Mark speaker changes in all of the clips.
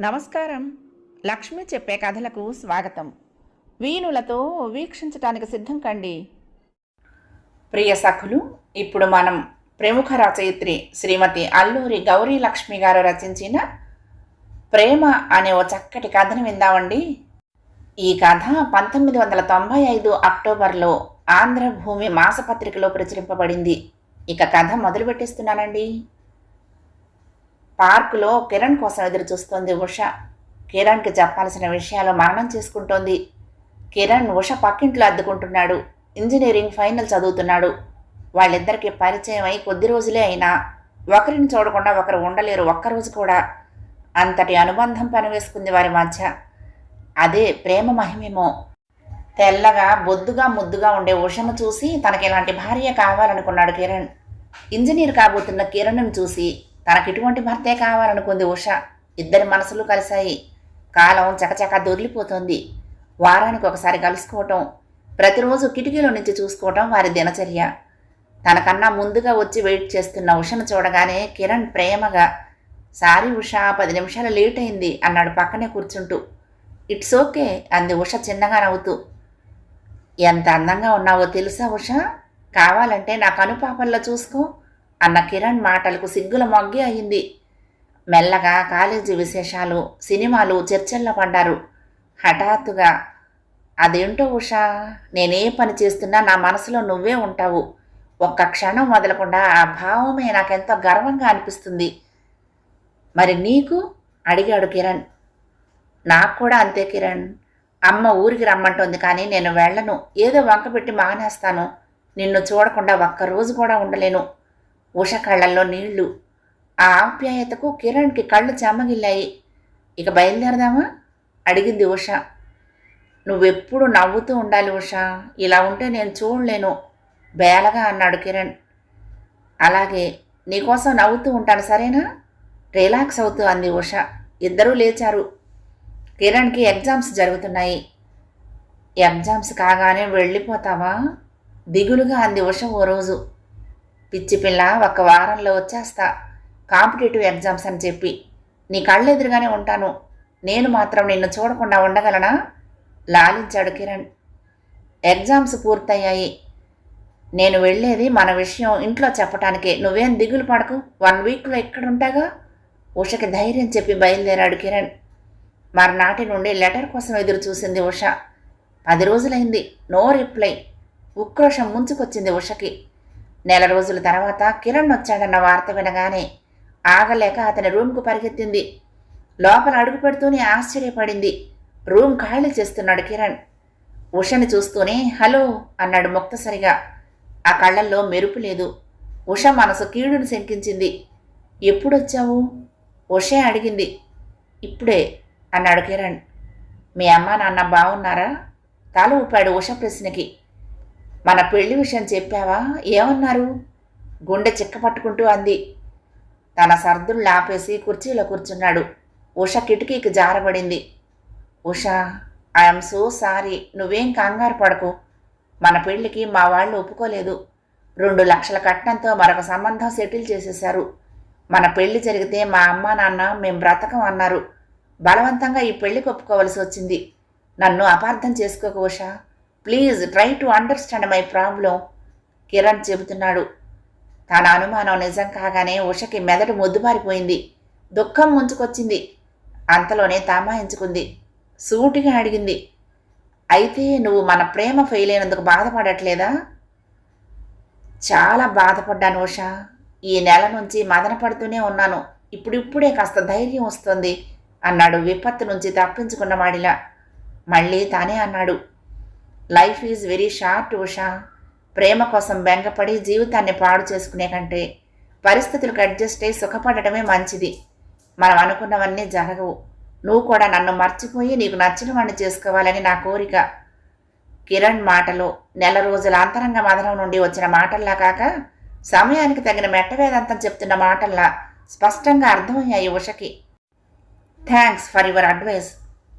Speaker 1: నమస్కారం. లక్ష్మి చెప్పే కథలకు స్వాగతం. వీణులతో వీక్షించటానికి సిద్ధం కండి. ప్రియ సఖులు ఇప్పుడు మనం ప్రముఖ రచయిత్రి శ్రీమతి అల్లూరి గౌరీ లక్ష్మి గారు రచించిన ప్రేమ అనే ఓ చక్కటి కథను విందామండి. ఈ కథ పంతొమ్మిది వందల తొంభై ఐదు అక్టోబర్లో ఆంధ్రభూమి మాసపత్రికలో ప్రచురింపబడింది. ఇక కథ మొదలు పెట్టేస్తున్నానండి పార్కులో కిరణ్ కోసం ఎదురు చూస్తోంది ఉష. కిరణ్కి చెప్పాల్సిన విషయాలు మరణం చేసుకుంటోంది. కిరణ్ ఉష పక్కింట్లో అద్దుకుంటున్నాడు. ఇంజనీరింగ్ ఫైనల్ చదువుతున్నాడు. వాళ్ళిద్దరికి పరిచయం అయి కొద్ది రోజులే అయినా ఒకరిని చూడకుండా ఒకరు ఉండలేరు ఒక్కరోజు కూడా. అంతటి అనుబంధం పనివేసుకుంది వారి మధ్య. అదే ప్రేమ మహిమేమో. తెల్లగా బొద్దుగా ముద్దుగా ఉండే ఉషను చూసి తనకి ఇలాంటి భార్య కావాలనుకున్నాడు కిరణ్. ఇంజనీర్ కాబోతున్న కిరణ్ను చూసి తనకిటువంటి భర్తే కావాలనుకుంది ఉష. ఇద్దరి మనసులు కలిశాయి. కాలం చకచక దొరిలిపోతుంది వారానికి ఒకసారి కలుసుకోవటం ప్రతిరోజు కిటికీలో నుంచి చూసుకోవటం వారి దినచర్య. తనకన్నా ముందుగా వచ్చి వెయిట్ చేస్తున్న ఉషను చూడగానే కిరణ్ ప్రేమగా సారీ ఉష పది నిమిషాలు లేట్ అయింది అన్నాడు పక్కనే కూర్చుంటూ. ఇట్స్ ఓకే అంది ఉష చిన్నగా నవ్వుతూ. ఎంత అందంగా ఉన్నావో తెలుసా ఉష? కావాలంటే నా కనుపాపల్లో చూసుకో అన్న కిరణ్ మాటలకు సిగ్గుల మొగ్గి అయింది. మెల్లగా కాలేజీ విశేషాలు సినిమాలు చర్చల్లో పడ్డారు. హఠాత్తుగా అదేంటో ఉషా నేనే పని చేస్తున్నా నా మనసులో నువ్వే ఉంటావు. ఒక్క క్షణం వదలకుండా ఆ భావమే నాకెంతో గర్వంగా అనిపిస్తుంది. మరి నీకు? అడిగాడు కిరణ్. నాకు కూడా అంతే కిరణ్. అమ్మ ఊరికి రమ్మంటోంది కానీ నేను వెళ్ళను. ఏదో వంకపెట్టి మానేస్తాను. నిన్ను చూడకుండా ఒక్కరోజు కూడా ఉండలేను. ఉష కళ్ళల్లో నీళ్ళు. ఆ ఆప్యాయతకు కిరణ్కి కళ్ళు చెమ్మగిల్లాయి ఇక బయలుదేరదామా? అడిగింది ఉష. నువ్వెప్పుడు నవ్వుతూ ఉండాలి ఉష. ఇలా ఉంటే నేను చూడలేను. బేలగా అన్నాడు కిరణ్. అలాగే నీకోసం నవ్వుతూ ఉంటాను సరేనా? రిలాక్స్ అవుతూ అంది ఉష. ఇద్దరూ లేచారు. కిరణ్కి ఎగ్జామ్స్ జరుగుతున్నాయి. ఎగ్జామ్స్ కాగానే వెళ్ళిపోతావా? దిగులుగా అంది ఉష ఓ రోజు. పిచ్చి పిల్ల ఒక వారంలో వచ్చేస్తా. కాంపిటేటివ్ ఎగ్జామ్స్ అని చెప్పి. నీ కళ్ళెదురుగానే ఉంటాను. నేను మాత్రం నిన్ను చూడకుండా ఉండగలనా? లాలించాడు కిరణ్. ఎగ్జామ్స్ పూర్తయ్యాయి. నేను వెళ్ళేది మన విషయం ఇంట్లో చెప్పటానికే. నువ్వేం దిగులు పడకు. వన్ వీక్లో ఎక్కడుంటాగా? ఉషకి ధైర్యం చెప్పి బయలుదేరాడు కిరణ్. మర్నాటి నుండి లెటర్ కోసం ఎదురు చూసింది ఉష. పది రోజులైంది. No reply. ఉక్రోషం ముంచుకొచ్చింది ఉషకి. నెల రోజుల తర్వాత కిరణ్ వచ్చాడన్న వార్త వినగానే ఆగలేక అతని రూమ్కు పరిగెత్తింది. లోపల అడుగు పెడుతూనే ఆశ్చర్యపడింది. రూమ్ ఖాళీ చేస్తున్నాడు కిరణ్. ఉషని చూస్తూనే హలో అన్నాడు ముక్తసరిగా. ఆ కళ్ళల్లో మెరుపు లేదు. ఉష మనసు కీడును శంకించింది. ఎప్పుడొచ్చావు? ఉషే అడిగింది. ఇప్పుడే అన్నాడు కిరణ్. మీ అమ్మ నాన్న బాగున్నారా తల ఊపాడు ఉష ప్రశ్నకి. మన పెళ్ళి విషయం చెప్పావా? ఏమన్నారు? గుండె చిక్కపట్టుకుంటూ అంది. తన సర్దులు లాపేసి కుర్చీలో కూర్చున్నాడు. ఉష కిటికీకి జారబడింది. ఉష ఐఎమ్ సో సారీ నువ్వేం కంగారు పడకు. మన పెళ్ళికి మా వాళ్ళు ఒప్పుకోలేదు. రెండు లక్షల కట్నంతో మరొక సంబంధం సెటిల్ చేసేశారు. మన పెళ్ళి జరిగితే మా అమ్మ నాన్న మేం బ్రతకం అన్నారు. బలవంతంగా ఈ పెళ్ళికి ఒప్పుకోవలసి వచ్చింది. నన్ను అపార్థం చేసుకోకు Usha. Please try to understand my problem. Kiran చెబుతున్నాడు. తన అనుమానం నిజం కాగానే ఉషకి మెదడు మొద్దుబారిపోయింది దుఃఖం ముంచుకొచ్చింది. అంతలోనే తమాయించుకుంది. సూటిగా అడిగింది. అయితే నువ్వు మన ప్రేమ ఫెయిల్ అయినందుకు బాధపడట్లేదా? చాలా బాధపడ్డాను ఉషా. ఈ నెల నుంచి మదన పడుతూనే ఉన్నాను. ఇప్పుడిప్పుడే కాస్త ధైర్యం వస్తుంది అన్నాడు విపత్తు నుంచి తప్పించుకున్న వాడిలా మళ్ళీ తానే అన్నాడు. Life is very short Usha. ప్రేమ కోసం బెంగపడి జీవితాన్ని పాడు చేసుకునే కంటే పరిస్థితులకు అడ్జస్ట్ అయి సుఖపడటమే మంచిది. మనం అనుకున్నవన్నీ జరగవు. నువ్వు కూడా నన్ను మర్చిపోయి నీకు నచ్చిన వాడిని చేసుకోవాలని నా కోరిక. కిరణ్ మాటలు నెల రోజుల అంతరంగ మదనం నుండి వచ్చిన మాటల్లా కాక సమయానికి తగిన మెట్టవేదంతం చెప్తున్న మాటల్లా స్పష్టంగా అర్థమయ్యాయి ఉషకి. థ్యాంక్స్ ఫర్ యువర్ అడ్వైస్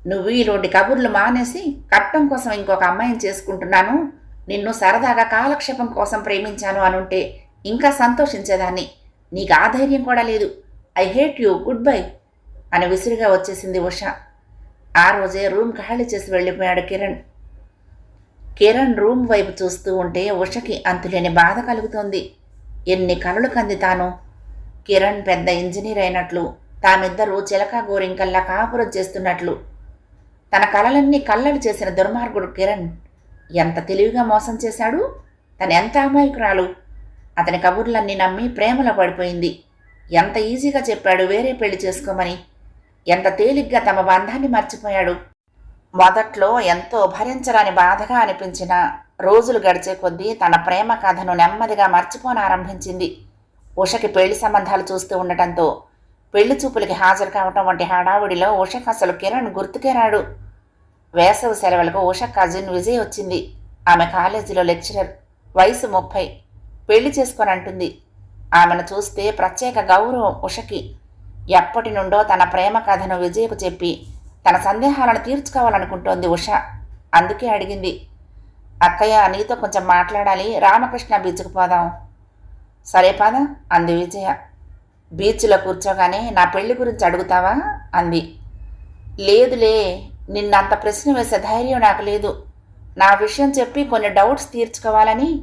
Speaker 1: నువ్వు ఈలోటి కబుర్లు మానేసి కట్టం కోసం ఇంకొక అమ్మాయిని చేసుకుంటున్నాను. నిన్ను సరదాగా కాలక్షేపం కోసం ప్రేమించాను అనుంటే ఇంకా సంతోషించేదాన్ని. నీకు ఆ ధైర్యం కూడా లేదు. I hate you. Good bye అని విసురుగా వచ్చేసింది ఉష. ఆ రోజే రూమ్ ఖాళీ చేసి వెళ్ళిపోయాడు కిరణ్. కిరణ్ రూమ్ వైపు చూస్తూ ఉంటే ఉషకి అంతులేని బాధ కలుగుతోంది. ఎన్ని కలలు కంది తాను. కిరణ్ పెద్ద ఇంజనీర్ అయినట్లు తామిద్దరూ చిలక గోరింకల్లా కాపురం చేస్తున్నట్లు తన కలలన్నీ కల్లడి చేసిన దుర్మార్గుడు కిరణ్ ఎంత తెలివిగా మోసం చేశాడు? తను ఎంత అమాయకురాలు? అతని కబుర్లన్నీ నమ్మి ప్రేమలో పడిపోయింది. ఎంత ఈజీగా చెప్పాడు వేరే పెళ్ళి చేసుకోమని? ఎంత తేలిగ్గా తమ బంధాన్ని మర్చిపోయాడు? మొదట్లో ఎంతో భరించరాని బాధగా అనిపించిన రోజులు గడిచే కొద్దీ తన ప్రేమ కథను నెమ్మదిగా మర్చిపోనారంభించింది. ఉషకి పెళ్ళి సంబంధాలు చూస్తూ ఉండటంతో పెళ్ళి చూపులకి హాజరు కావటం వంటి హడావుడిలో ఉషకు అసలు కిరణ్ గుర్తుకే రాడు వేసవి సెలవులకు ఉష కజిన్ విజయ్ వచ్చింది. ఆమె కాలేజీలో లెక్చరర్ వయసు ముప్పై. పెళ్ళి చేసుకొని అంటుంది. ఆమెను చూస్తే ప్రత్యేక గౌరవం ఉషకి. ఎప్పటి నుండో తన ప్రేమ కథను విజయ్కు చెప్పి తన సందేహాలను తీర్చుకోవాలనుకుంటోంది ఉష. అందుకే అడిగింది. అక్కయ్య నీతో కొంచెం మాట్లాడాలి. రామకృష్ణ బీచ్కు పోదాం. సరే పద అంది విజయ. బీచ్లో కూర్చోగానే నా పెళ్ళి గురించి అడుగుతావా? అంది. లేదులే నిన్నంత ప్రశ్న వేసే ధైర్యం నాకు లేదు. నా విషయం చెప్పి కొన్ని డౌట్స్ తీర్చుకోవాలని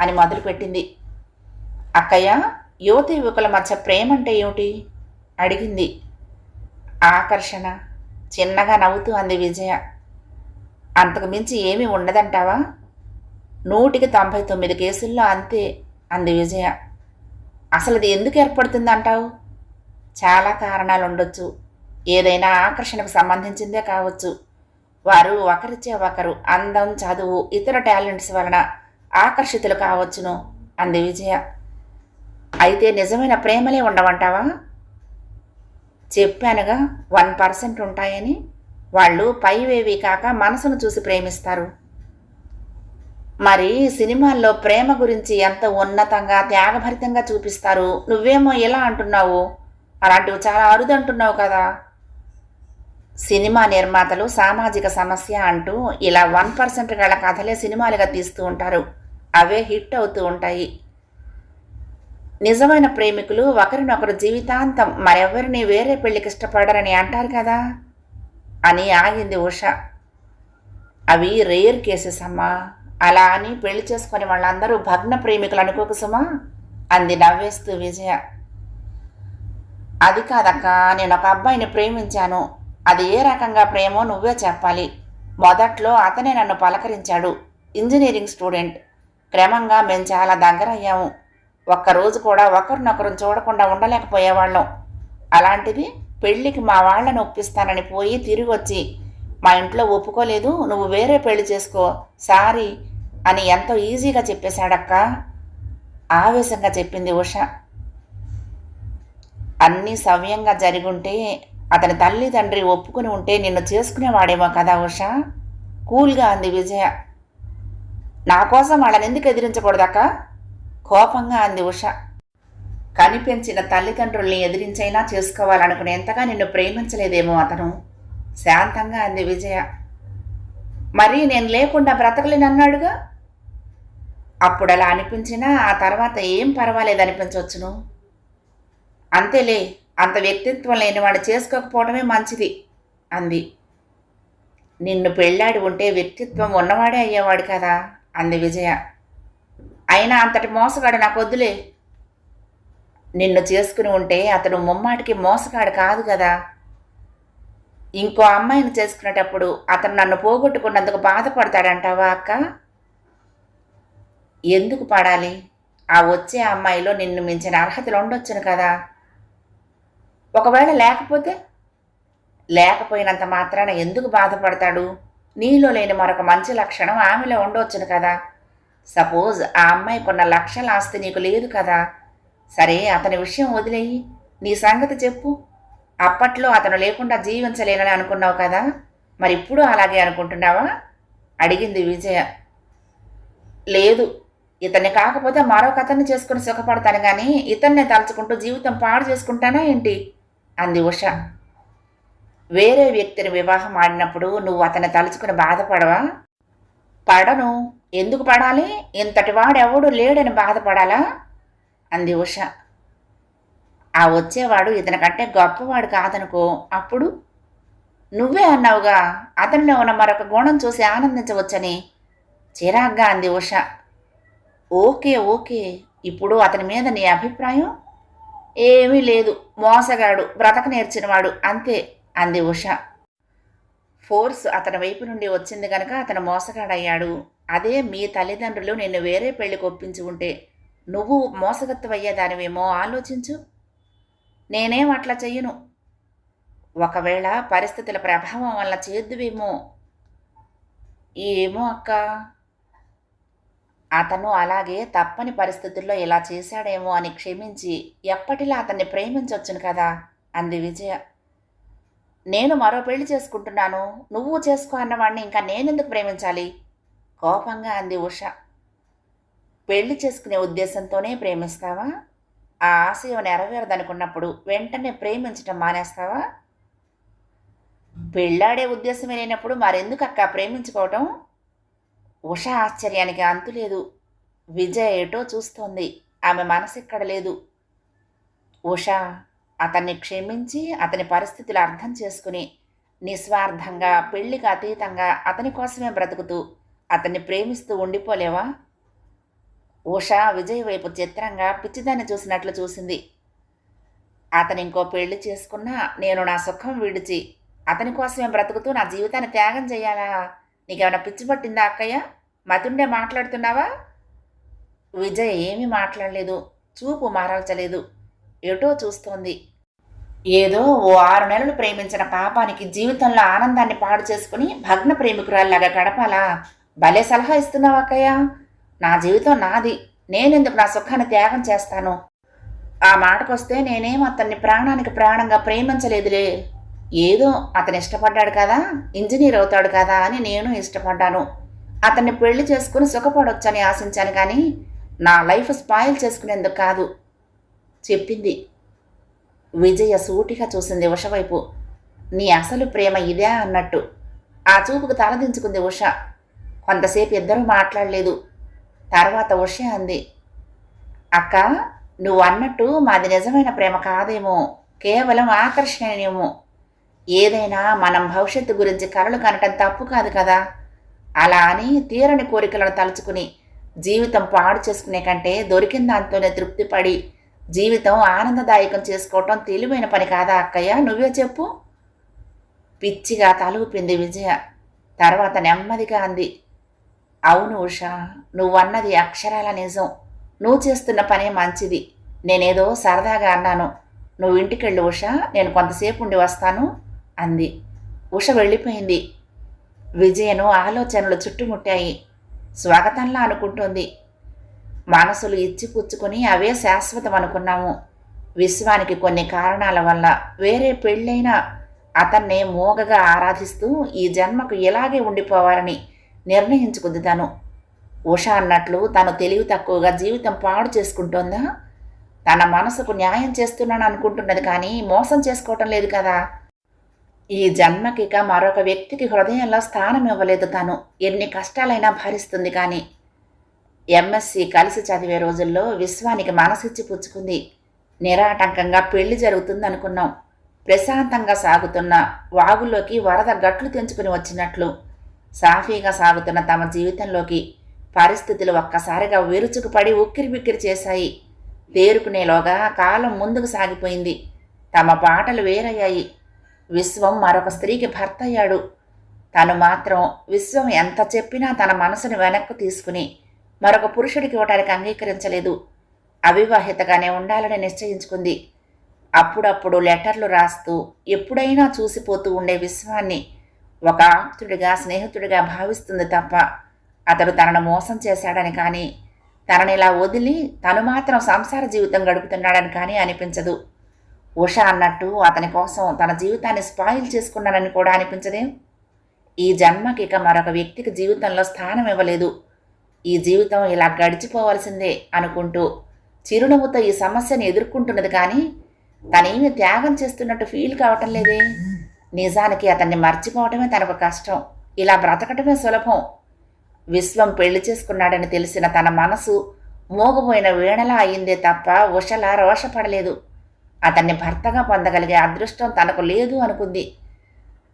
Speaker 1: అని మొదలుపెట్టింది. అక్కయ్య యువతి యువకుల మధ్య ప్రేమ అంటే ఏమిటి? అడిగింది. ఆకర్షణ చిన్నగా నవ్వుతూ అంది విజయ. అంతకు మించి ఏమీ ఉండదంటావా? నూటికి తొంభై తొమ్మిది కేసుల్లో అంతే అంది విజయ. అసలు అది ఎందుకు ఏర్పడుతుందంటావు చాలా కారణాలు ఉండొచ్చు. ఏదైనా ఆకర్షణకు సంబంధించిందే కావచ్చు. వారు ఒకరిచే ఒకరు అందం చదువు ఇతర టాలెంట్స్ వలన ఆకర్షితులు కావచ్చును. అంది విజయ. అయితే నిజమైన ప్రేమలే ఉండవంటావా? చెప్పానుగా వన్ పర్సెంట్ ఉంటాయని. వాళ్ళు పైవేవి కాక మనసును చూసి ప్రేమిస్తారు. మరి సినిమాల్లో ప్రేమ గురించి ఎంత ఉన్నతంగా త్యాగభరితంగా చూపిస్తారు? నువ్వేమో ఎలా అంటున్నావు. అలాంటివి చాలా అరుదంటున్నావు కదా. సినిమా నిర్మాతలు సామాజిక సమస్య అంటూ ఇలా వన్ పర్సెంట్ గల కథలే సినిమాలుగా తీస్తూ ఉంటారు. అవే హిట్ అవుతూ ఉంటాయి. నిజమైన ప్రేమికులు ఒకరినొకరు జీవితాంతం మరెవరిని వేరే పెళ్ళికి ఇష్టపడరని అంటారు కదా. అని ఆగింది ఉష. అవి రేర్ కేసెస్ అమ్మా. అలా అని పెళ్ళి చేసుకుని వాళ్ళందరూ భగ్న ప్రేమికులు అనుకోకు సుమా అంది నవ్వేస్తూ విజయ. అది కాదక్క నేను ఒక అబ్బాయిని ప్రేమించాను. అది ఏ రకంగా ప్రేమో నువ్వే చెప్పాలి. మొదట్లో అతనే నన్ను పలకరించాడు. Engineering student. క్రమంగా మేము చాలా దగ్గర అయ్యాము ఒక్కరోజు కూడా ఒకరినొకరు చూడకుండా ఉండలేకపోయేవాళ్ళం. అలాంటిది పెళ్ళికి మా వాళ్ళని ఒప్పిస్తానని పోయి తిరిగి వచ్చి మా ఇంట్లో ఒప్పుకోలేదు నువ్వు వేరే పెళ్ళి చేసుకో సారీ అని ఎంతో ఈజీగా చెప్పేశాడక్క. ఆవేశంగా చెప్పింది ఉష. అన్నీ సవ్యంగా జరిగుంటే అతని తల్లి తండ్రి ఒప్పుకుని ఉంటే నిన్ను చేసుకునేవాడేమో కదా ఉష. కూల్గా అంది విజయ. నా కోసం వాళ్ళని ఎందుకు ఎదిరించకూడదక్క? కోపంగా అంది ఉష. కనిపించిన తల్లిదండ్రుల్ని ఎదిరించైనా చేసుకోవాలనుకునేంతగా నిన్ను ప్రేమించలేదేమో అతను. శాంతంగా అంది విజయ. మరి నేను లేకుండా బ్రతకలేనన్నాడుగా అప్పుడు అలా అనిపించినా ఆ తర్వాత ఏం పర్వాలేదు అనిపించవచ్చును అంతేలే అంత వ్యక్తిత్వం లేనివాడు చేసుకోకపోవడమే మంచిది అంది. నిన్ను పెళ్ళాడి ఉంటే వ్యక్తిత్వం ఉన్నవాడే అయ్యేవాడు కదా అంది విజయ. అయినా అంతటి మోసగాడు నాకు వద్దులే. నిన్ను చేసుకుని ఉంటే అతడు ముమ్మాటికి మోసగాడు కాదు కదా ఇంకో అమ్మాయిని చేసుకునేటప్పుడు అతను నన్ను పోగొట్టుకున్నందుకు బాధపడతాడంటావా అక్క? ఎందుకు పడాలి? ఆ వచ్చే అమ్మాయిలో నిన్ను మించిన అర్హతలు ఉండొచ్చును కదా. ఒకవేళ లేకపోతే? లేకపోయినంత మాత్రాన ఎందుకు బాధపడతాడు? నీలో లేని మరొక మంచి లక్షణం ఆమెలో ఉండవచ్చును కదా. సపోజ్ ఆ అమ్మాయికున్న లక్షల ఆస్తి నీకు లేదు కదా. సరే అతని విషయం వదిలేయి. నీ సంగతి చెప్పు. అప్పట్లో అతను లేకుండా జీవించలేనని అనుకున్నావు కదా? మరి ఇప్పుడు అలాగే అనుకుంటున్నావా? అడిగింది విజయ. లేదు. ఇతన్ని కాకపోతే మరొక అతన్ని చేసుకుని సుఖపడతాను కానీ ఇతన్నే తలుచుకుంటూ జీవితం పాడు చేసుకుంటానా ఏంటి? అంది ఉష. వేరే వ్యక్తిని వివాహం ఆడినప్పుడు నువ్వు అతన్ని తలుచుకుని బాధపడవా? పడను. ఎందుకు పడాలి? ఇంతటి వాడెవడు లేడని బాధపడాలా? అంది ఉష. ఆ వచ్చేవాడు ఇతనికంటే గొప్పవాడు కాదనుకో అప్పుడు నువ్వే అన్నావుగా అతనిలో ఉన్న మరొక గుణం చూసి ఆనందించవచ్చని. చిరాగ్గా అంది ఉష. ఓకే ఓకే ఇప్పుడు అతని మీద నీ అభిప్రాయం? ఏమీ లేదు మోసగాడు బ్రతక నేర్చినవాడు అంతే అంది ఉష. ఫోర్స్ అతని వైపు నుండి వచ్చింది గనక అతను మోసగాడయ్యాడు. అదే మీ తల్లిదండ్రులు నిన్ను వేరే పెళ్ళికి ఒప్పించి ఉంటే నువ్వు మోసగత్తవయ్యేదానివేమో ఆలోచించు. నేనేం అట్లా చెయ్యను. ఒకవేళ పరిస్థితుల ప్రభావం వల్ల చేద్దువేమో. ఏమో అక్క. అతను అలాగే తప్పని పరిస్థితుల్లో ఇలా చేశాడేమో అని క్షమించి ఎప్పటిలా అతన్ని ప్రేమించవచ్చును కదా అంది విజయ. నేను మరో పెళ్ళి చేసుకుంటున్నాను. నువ్వు చేసుకో అన్నవాడిని ఇంకా నేనెందుకు ప్రేమించాలి? కోపంగా అంది ఉష. పెళ్ళి చేసుకునే ఉద్దేశంతోనే ప్రేమిస్తావా? ఆ ఆశయం నెరవేరదనుకున్నప్పుడు వెంటనే ప్రేమించటం మానేస్తావా? పెళ్ళాడే ఉద్దేశమే లేనప్పుడు మరెందుకు అక్క ప్రేమించుకోవటం? ఉష ఆశ్చర్యానికి అంతులేదు విజయ్ ఏటో చూస్తోంది. ఆమె మనసు ఇక్కడ లేదు. ఉష అతన్ని క్షమించి అతని పరిస్థితులు అర్థం చేసుకుని నిస్వార్థంగా పెళ్ళికి అతీతంగా అతని కోసమే బ్రతుకుతూ అతన్ని ప్రేమిస్తూ ఉండిపోలేవా? ఉష విజయ్ వైపు చిత్రంగా పిచ్చిదాన్ని చూసినట్లు చూసింది. అతను ఇంకో పెళ్ళి చేసుకున్నా నేను నా సుఖం విడిచి అతని కోసమే బ్రతుకుతూ నా జీవితాన్ని త్యాగం చేయాలా? నీకేమైనా పిచ్చి పట్టిందా అక్కయ్య? మతుండే మాట్లాడుతున్నావా? విజయ్ ఏమీ మాట్లాడలేదు. చూపు మారల్చలేదు. ఎటో చూస్తోంది. ఏదో ఓ ఆరు నెలలు ప్రేమించిన పాపానికి జీవితంలో ఆనందాన్ని పాడు చేసుకుని భగ్న ప్రేమికురాల్లాగా గడపాలా? భలే సలహా ఇస్తున్నావు అక్కయ్య? నా జీవితం నాది. నేనెందుకు నా సుఖాన్ని త్యాగం చేస్తాను? ఆ మాటకొస్తే నేనేం అతన్ని ప్రాణానికి ప్రాణంగా ప్రేమించలేదులే. ఏదో అతను ఇష్టపడ్డాడు కదా ఇంజనీర్ అవుతాడు కదా అని నేను ఇష్టపడ్డాను. అతన్ని పెళ్ళి చేసుకుని సుఖపడొచ్చని ఆశించాను కానీ నా లైఫ్ స్పాయిల్ చేసుకునేందుకు కాదు. చెప్పింది. విజయ సూటిగా చూసింది ఉష వైపు. నీ అసలు ప్రేమ ఇదే అన్నట్టు. ఆ చూపుకు తలదించుకుంది ఉష. కొంతసేపు ఇద్దరూ మాట్లాడలేదు. తర్వాత ఉష అంది అక్క నువ్వు అన్నట్టు మాది నిజమైన ప్రేమ కాదేమో కేవలం ఆకర్షణీయమో. ఏదైనా మనం భవిష్యత్తు గురించి కలలు కనటం తప్పు కాదు కదా. అలా అని తీరని కోరికలను తలుచుకుని జీవితం పాడు చేసుకునే కంటే దొరికిన దాంతోనే తృప్తిపడి జీవితం ఆనందదాయకం చేసుకోవటం తెలివైన పని కాదా అక్కయ్య? నువ్వే చెప్పు. పిచ్చిగా తలూపింది విజయ. తర్వాత నెమ్మదిగా అంది అవును ఉషా నువ్వన్నది అక్షరాల నిజం. నువ్వు చేస్తున్న పనే మంచిది. నేనేదో సరదాగా అన్నాను. నువ్వు ఇంటికెళ్ళు ఉషా నేను కొంతసేపు ఉండి వస్తాను అంది. ఉష వెళ్ళిపోయింది. విజయను ఆలోచనలు చుట్టుముట్టాయి. స్వాగతంలా అనుకుంటుంది. మనసులు ఇచ్చిపుచ్చుకొని అవే శాశ్వతం అనుకున్నాము. విశ్వానికి కొన్ని కారణాల వల్ల వేరే పెళ్ళైనా అతన్నే మోగగా ఆరాధిస్తూ ఈ జన్మకు ఇలాగే ఉండిపోవాలని నిర్ణయించుకుంది తను. ఉష అన్నట్లు తను తెలివి తక్కువగా జీవితం పాడు చేసుకుంటోందా? తన మనసుకు న్యాయం చేస్తున్నాను అనుకుంటున్నది కానీ మోసం చేసుకోవటం లేదు కదా. ఈ జన్మకిక మరొక వ్యక్తికి హృదయంలో స్థానం ఇవ్వలేదు తను. ఎన్ని కష్టాలైనా భరిస్తుంది కానీ. ఎంఎస్సి కలిసి చదివే రోజుల్లో విశ్వానికి మనసిచ్చి పుచ్చుకుంది. నిరాటంకంగా పెళ్ళి జరుగుతుంది అనుకున్నాం ప్రశాంతంగా సాగుతున్న వాగులోకి వరద గట్లు తెంచుకుని వచ్చినట్లు. సాఫీగా సాగుతున్న తమ జీవితంలోకి పరిస్థితులు ఒక్కసారిగా విరుచుకుపడి ఉక్కిరి బిక్కిరి చేశాయి. తేరుకునేలోగా కాలం ముందుకు సాగిపోయింది. తమ పాటలు వేరయ్యాయి. విశ్వం మరొక స్త్రీకి భర్త అయ్యాడు తను మాత్రం విశ్వం ఎంత చెప్పినా తన మనసును వెనక్కు తీసుకుని మరొక పురుషుడికి ఇవ్వడానికి అంగీకరించలేదు. అవివాహితగానే ఉండాలని నిశ్చయించుకుంది. అప్పుడప్పుడు లెటర్లు రాస్తూ ఎప్పుడైనా చూసిపోతూ ఉండే విశ్వాన్ని ఒక ఆప్తుడిగా స్నేహితుడిగా భావిస్తుంది తప్ప అతడు తనను మోసం చేశాడని కానీ తనని ఇలా వదిలి తను మాత్రం సంసార జీవితం గడుపుతున్నాడని కానీ అనిపించదు. ఉష అన్నట్టు అతని కోసం తన జీవితాన్ని స్పాయిల్ చేసుకున్నానని కూడా అనిపించదే. ఈ జన్మకి ఇక మరొక వ్యక్తికి జీవితంలో స్థానం ఇవ్వలేదు. ఈ జీవితం ఇలా గడిచిపోవలసిందే అనుకుంటూ చిరునవ్వుతో ఈ సమస్యను ఎదుర్కొంటున్నది కానీ తనేమి త్యాగం చేస్తున్నట్టు ఫీల్ కావటం లేదే. నిజానికి అతన్ని మర్చిపోవటమే తనకు కష్టం. ఇలా బ్రతకటమే సులభం. విశ్వం పెళ్ళి చేసుకున్నాడని తెలిసిన తన మనసు మోగబోయిన వీణలా అయిందే తప్ప ఉషలా రోషపడలేదు. అతన్ని భర్తగా పొందగలిగే అదృష్టం తనకు లేదు అనుకుంది.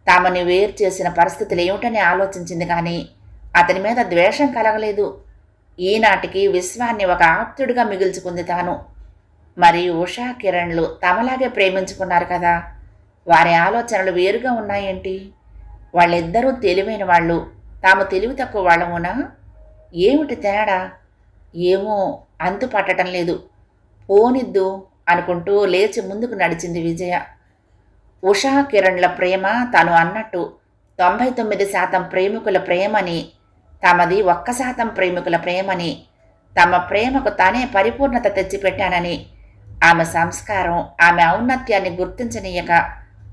Speaker 1: తామని వేరు చేసిన పరిస్థితులు ఏమిటని ఆలోచించింది కానీ అతని మీద ద్వేషం కలగలేదు. ఈనాటికి విశ్వాన్ని ఒక ఆప్తుడిగా మిగుల్చుకుంది తాను. మరి ఉషా కిరణ్లు తమలాగే ప్రేమించుకున్నారు కదా? వారి ఆలోచనలు వేరుగా ఉన్నాయేంటి? వాళ్ళిద్దరూ తెలివైన వాళ్ళు. తాము తెలివి తక్కువ వాళ్ళమునా? ఏమిటి తేడా? ఏమో అంతు పట్టడం లేదు. పోనిద్దు అనుకుంటూ లేచి ముందుకు నడిచింది విజయ. ఉషా కిరణ్ల ప్రేమ తాను అన్నట్టు తొంభై తొమ్మిది శాతం ప్రేమికుల ప్రేమని తమది ఒక్క శాతం ప్రేమికుల ప్రేమని తమ ప్రేమకు తానే పరిపూర్ణత తెచ్చిపెట్టానని ఆమె సంస్కారం ఆమె ఔన్నత్యాన్ని గుర్తించనీయక